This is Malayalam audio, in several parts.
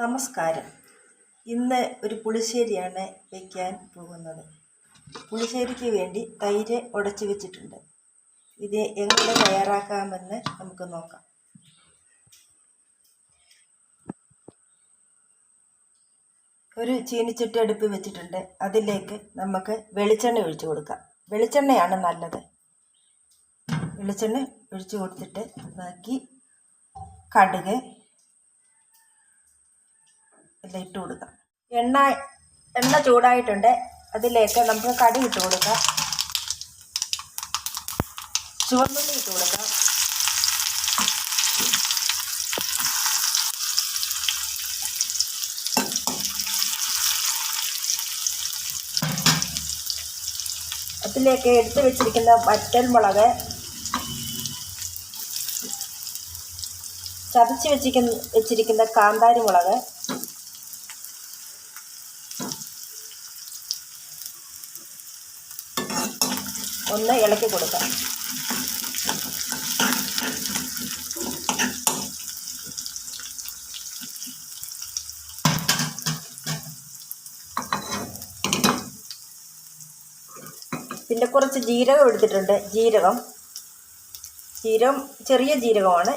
നമസ്കാരം. ഇന്ന് ഒരു പുളിശ്ശേരിയാണ് വയ്ക്കാൻ പോകുന്നത്. പുളിശ്ശേരിക്ക് വേണ്ടി തൈര് ഉടച്ചു വെച്ചിട്ടുണ്ട്. ഇത് എങ്ങനെ തയ്യാറാക്കാമെന്ന് നമുക്ക് നോക്കാം. ഒരു ചീനിച്ചട്ടി അടുപ്പ് വെച്ചിട്ടുണ്ട്. അതിലേക്ക് നമുക്ക് വെളിച്ചെണ്ണ ഒഴിച്ചു കൊടുക്കാം. വെളിച്ചെണ്ണയാണ് നല്ലത്. വെളിച്ചെണ്ണ ഒഴിച്ചു കൊടുത്തിട്ട് ബാക്കി കടുക് എല്ലാം ഇട്ട് കൊടുക്കാം. എണ്ണ എണ്ണ ചൂടായിട്ടുണ്ട്. അതിലേക്ക് നമുക്ക് കടി ഇട്ട് കൊടുക്കാം. ചുവന്നുള്ളി ഇട്ട് കൊടുക്കാം. അതിലേക്ക് എടുത്തു വെച്ചിരിക്കുന്ന വറ്റൽമുളക് ചതച്ച് വെച്ചിരിക്കുന്ന വെച്ചിരിക്കുന്ന കാന്താരി മുളക് ഒന്ന് ഇളക്കി കൊടുക്കാം. പിന്നെ കുറച്ച് ജീരകം എടുത്തിട്ടുണ്ട്. ജീരകം. ജീരകം ചെറിയ ജീരകമാണ്.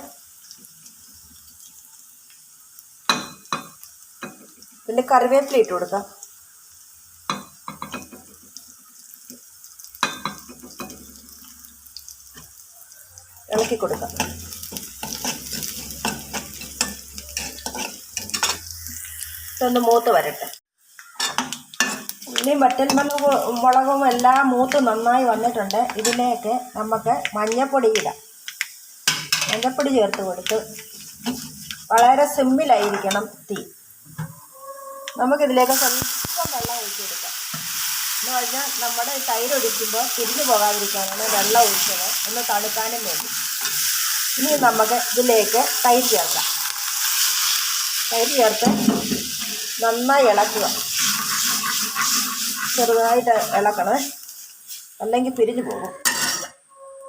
പിന്നെ കറിവേപ്പില ഇട്ട് കൊടുക്കാം. ഇളക്കി കൊടുക്കാം. ഇതൊന്ന് മൂത്ത് വരട്ടെ. മറ്റൽ മുളക് മുളകും എല്ലാം മൂത്ത് നന്നായി വന്നിട്ടുണ്ട്. ഇതിനെയൊക്കെ നമുക്ക് മഞ്ഞപ്പൊടിയിടാം ഇടാം. മഞ്ഞപ്പൊടി ചേർത്ത് കൊടുത്ത് വളരെ സിമ്പിളായിരിക്കണം തീ. നമുക്കിതിലേക്ക് സ്വല്പം വെള്ളം ഒഴിച്ച് കൊടുക്കാം. എന്ന് പറഞ്ഞാൽ നമ്മുടെ തൈര് ഒഴിക്കുമ്പോൾ തിരിഞ്ഞു പോകാതിരിക്കാനാണ് വെള്ളം ഒഴിച്ചത്. ഒന്ന് തണുക്കാനും വേണ്ടി. ഇനി നമുക്ക് ഇതിലേക്ക് തൈര് ചേർക്കാം. തൈര് ചേർത്ത് നന്നായി ഇളക്കുക. ചെറുതായിട്ട് ഇളക്കണേ. അല്ലെങ്കിൽ പിരിഞ്ഞു പോകും.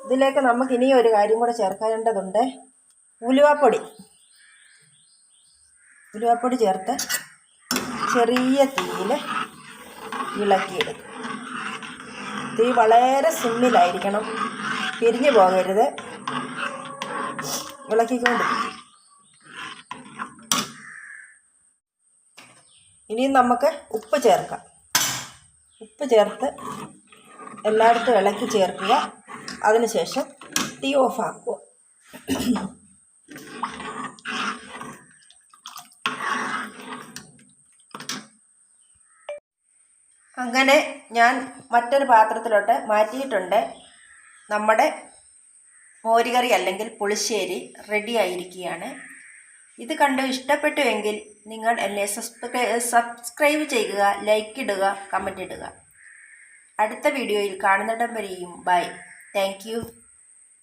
ഇതിലേക്ക് നമുക്ക് ഇനിയും ഒരു കാര്യം കൂടെ ചേർക്കേണ്ടതുണ്ട്. ഉലുവപ്പൊടി. ഉലുവപ്പൊടി ചേർത്ത് ചെറിയ തീയിൽ ഇളക്കിയെടുക്കും. തീ വളരെ സിമ്മിലായിരിക്കണം. പിരിഞ്ഞു പോകരുത്. ഇളക്കിക്കൊണ്ട്. ഇനിയും നമുക്ക് ഉപ്പ് ചേർക്കാം. ഉപ്പ് ചേർത്ത് എല്ലായിടത്തും ഇളക്കി ചേർക്കുക. അതിനുശേഷം തീ ഓഫാക്കുക. അങ്ങനെ ഞാൻ മറ്റൊരു പാത്രത്തിലോട്ട് മാറ്റിയിട്ടുണ്ട്. നമ്മുടെ മോരുകറി അല്ലെങ്കിൽ പുളിശ്ശേരി റെഡി ആയിരിക്കുകയാണ്. ഇത് കണ്ട് ഇഷ്ടപ്പെട്ടുവെങ്കിൽ നിങ്ങൾ എന്നെ സബ്സ്ക്രൈബ് ചെയ്യുക ലൈക്ക് ഇടുക കമന്റ് ഇടുക. അടുത്ത വീഡിയോയിൽ കാണുന്നിടം വരെയും ബൈ താങ്ക്